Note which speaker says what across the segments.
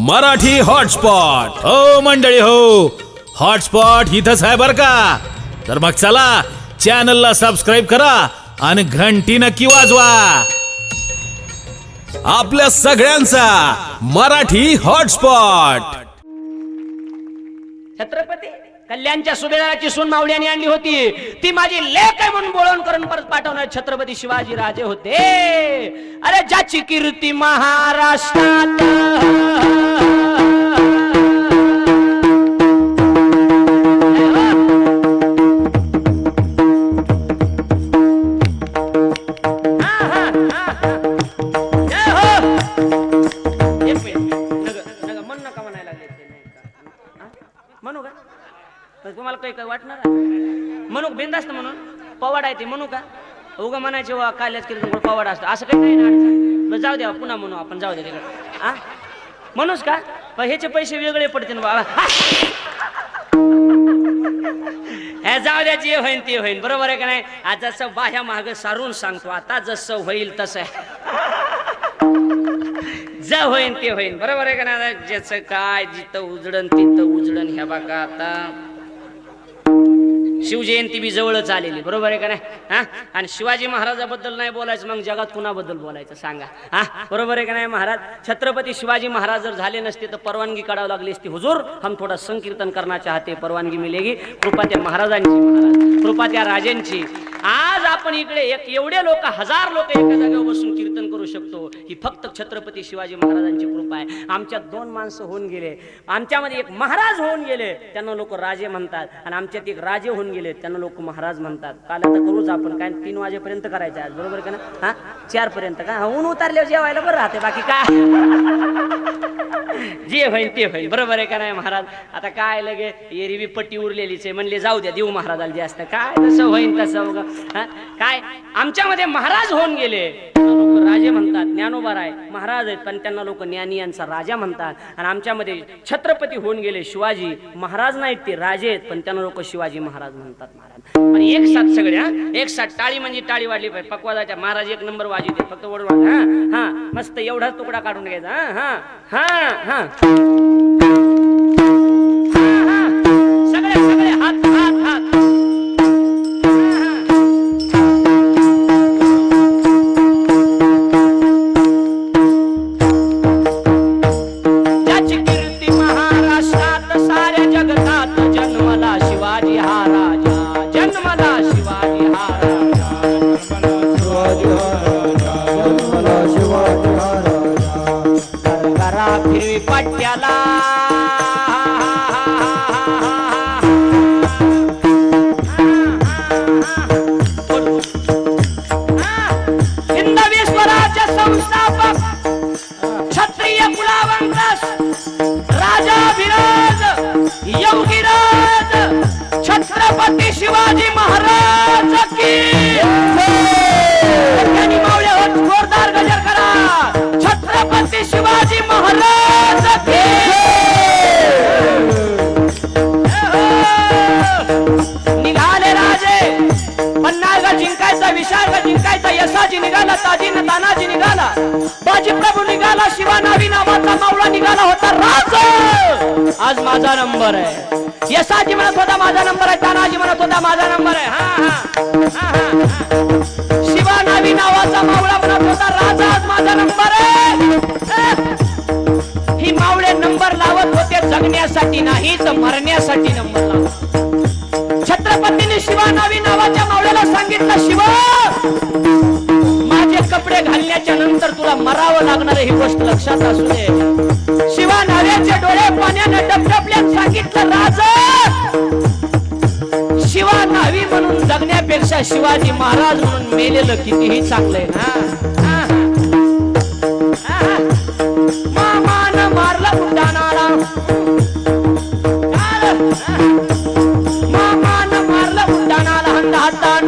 Speaker 1: Marathi hotspot. हो मंडळी हो. हॉटस्पॉट इथंच आहे बर का? तर मग चला चॅनलला सबस्क्राईब करा आणि घंटी नक्की वाजवा. आपल्या सगळ्यांचा मराठी हॉटस्पॉट.
Speaker 2: छत्रपती कल्याणच्या सुभेदाराची सून मावळ्याने आणली होती. ती माझी लेख आहे म्हणून बोलवून करून परत पाठवणार. छत्रपती शिवाजी राजे होते. अरे ज्याची कीर्ती महाराष्ट्रात. तुम्हाला काही काही वाटणार म्हणू बिंदास्त म्हणून पवाड आहे ते म्हणू का? उगा म्हणायचे वा काल्याच केलं पवाड असतं. असं काही नाही ना जाऊ द्या पुन्हा म्हणू आपण जाऊ द्या तिकडे. हा म्हणूच का? ह्याचे पैसे वेगळे पडतील बाबा. जाऊ द्या जे होईन ते होईन. बरोबर आहे का नाही? आज जसं बाह्या माग सारून सांगतो आता जसं होईल तसं. ज होईन ते होईन. बरोबर आहे का नाही? ज्याचं काय जिथं उजडन तिथं उजडन. ह्या बाका आता. शिवजयंती बी जवळच आलेली बरोबर आहे का नाही? हा? आणि शिवाजी महाराजाबद्दल नाही बोलायचं मग जगात कुणाबद्दल बोलायचं सांगा? हा? बरोबर आहे का नाही महाराज? छत्रपती शिवाजी महाराज जर झाले नसते तर परवानगी काढावी लागली असती. हुजूर हम थोडा संकीर्तन करना चाहते परवानगी मिलेगी. कृपा त्या महाराजांची महाराज. कृपा त्या राजांची. आज आपण इकडे एक एवढे लोक हजार लोक एका जागेवर बसून कीर्तन करू शकतो. ही फक्त छत्रपती शिवाजी महाराजांची कृपा आहे. आमच्यात दोन माणसं होऊन गेले. आमच्यामध्ये एक महाराज होऊन गेले. त्यांना लोक राजे म्हणतात. आणि आमच्यात एक राजे होऊन गेले. त्यांना लोक महाराज म्हणतात. काल आता करूच आपण. काय तीन वाजेपर्यंत करायचं आज. बरोबर का ना हा? चार पर्यंत का ऊन उतारल्यावर जेवायला बरं राहते बाकी काय? जे होईल ते होईल. बरोबर आहे का नाही महाराज? आता काय लगे? एरवी पट्टी उरलेलीच आहे. म्हणले जाऊ द्या देऊ महाराजाला जे असतं काय तसं होईल तसं काय? आमच्यामध्ये महाराज होऊन गेले. राजे म्हणतात ज्ञानोबा आहे महाराज आहेत पण त्यांना लोक ज्ञानी यांचा राजा म्हणतात. आणि आमच्यामध्ये छत्रपती होऊन गेले शिवाजी. महाराज नाहीत ते राजे आहेत पण त्यांना लोक शिवाजी महाराज म्हणतात महाराज. पण एक साथ सगळे एक साथ टाळी म्हणजे टाळी वाढली पाहिजे. पकवादाच्या महाराज एक नंबर वाजवते फक्त वडवा हा? हा? मस्त एवढाच तुकडा काढून घ्यायचा. हा? हा? हा? हा. Thank you. करा फिरवी पट्ट्याला. हिंदवी स्वराज्य संस्थापक क्षत्रिय कुलावंकस राजा विराज योगीराज छत्रपती शिवाजी महाराज की छत्रपती शिवाजी महाराज निघाले राजे पन्नासगा जिंकायचा विशाळगा जिंकायचा यशाजी निघाला ताजी तानाजी निघाला बाजी प्रभू निघाला शिवा नावी नावाचा मावळा निघाला होता राज! आज माझा नंबर आहे. यशाजी म्हणत होता माझा नंबर आहे तानाजी म्हणत होता माझा नंबर आहे. हा हा हा हा हा. शिवा नावी नावाचा मावळा म्हणत होता राजा आज माझा नंबर आहे. जगण्यासाठी नाही तर मरण्यासाठी नंबर लावत छत्रपतीने शिवा नावी नावाच्या मावळ्याला सांगितलं शिवा माझे कपडे घालण्याच्या नंतर तुला मरावं लागणार ही गोष्ट लक्षात असू दे. शिवा नाव्याचे डोळे पाण्यानं डबडबल्यात सांगितलं राजा शिवा नावी म्हणून जगण्यापेक्षा शिवाजी महाराज म्हणून मेलेलं कितीही चांगलंय ना.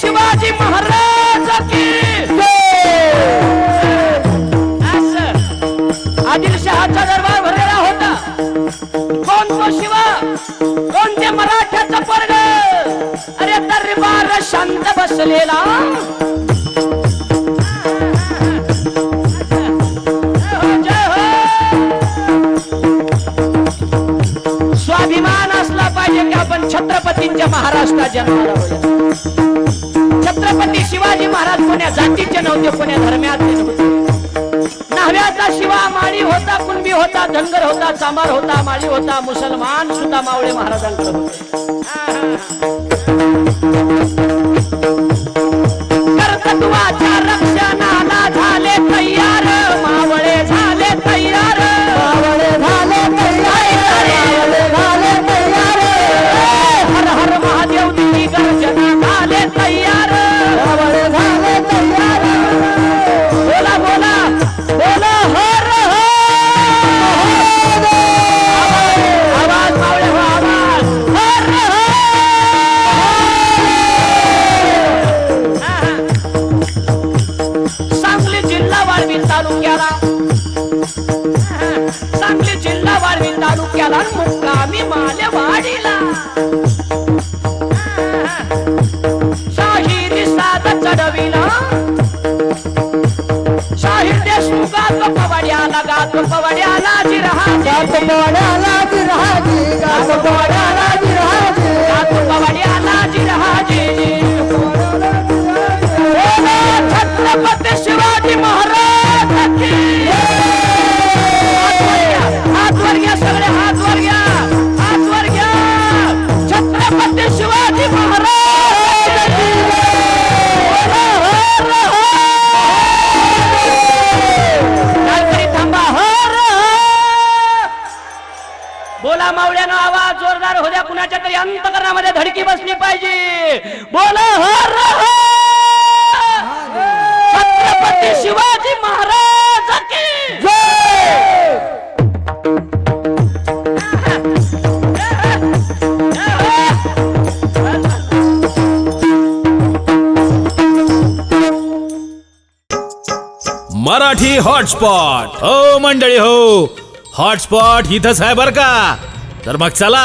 Speaker 2: शिवाजी महाराज की आदिलशहाचा दरबार भरलेला होता. कोण तो शिवा? कोण ते मराठ्याचा पर्ग अरे दरबार शांत बसलेला. स्वाभिमान असला पाहिजे की आपण छत्रपतींच्या महाराष्ट्रात जन्माला होईल शिवाजी महाराज कोण्या जातीचे नव्हते कोण्या धर्माचे नव्हते. शिवा माळी होता कुणबी होता धनगर होता चांबार होता माळी होता मुसलमान सुद्धा मावळे महाराजांकडे होते. पवड्याला गात पवड्याला जिरहा पवड्याला जिरहाजी गात पवड्याला कुणाच्या तरी अंतकरणामध्ये धडकी बसली पाहिजे. बोला हर छत्रपती शिवाजी महाराज की!
Speaker 1: मराठी हॉटस्पॉट. हो मंडळी हो. हॉटस्पॉट इथंच आहे बर का? तर मग चला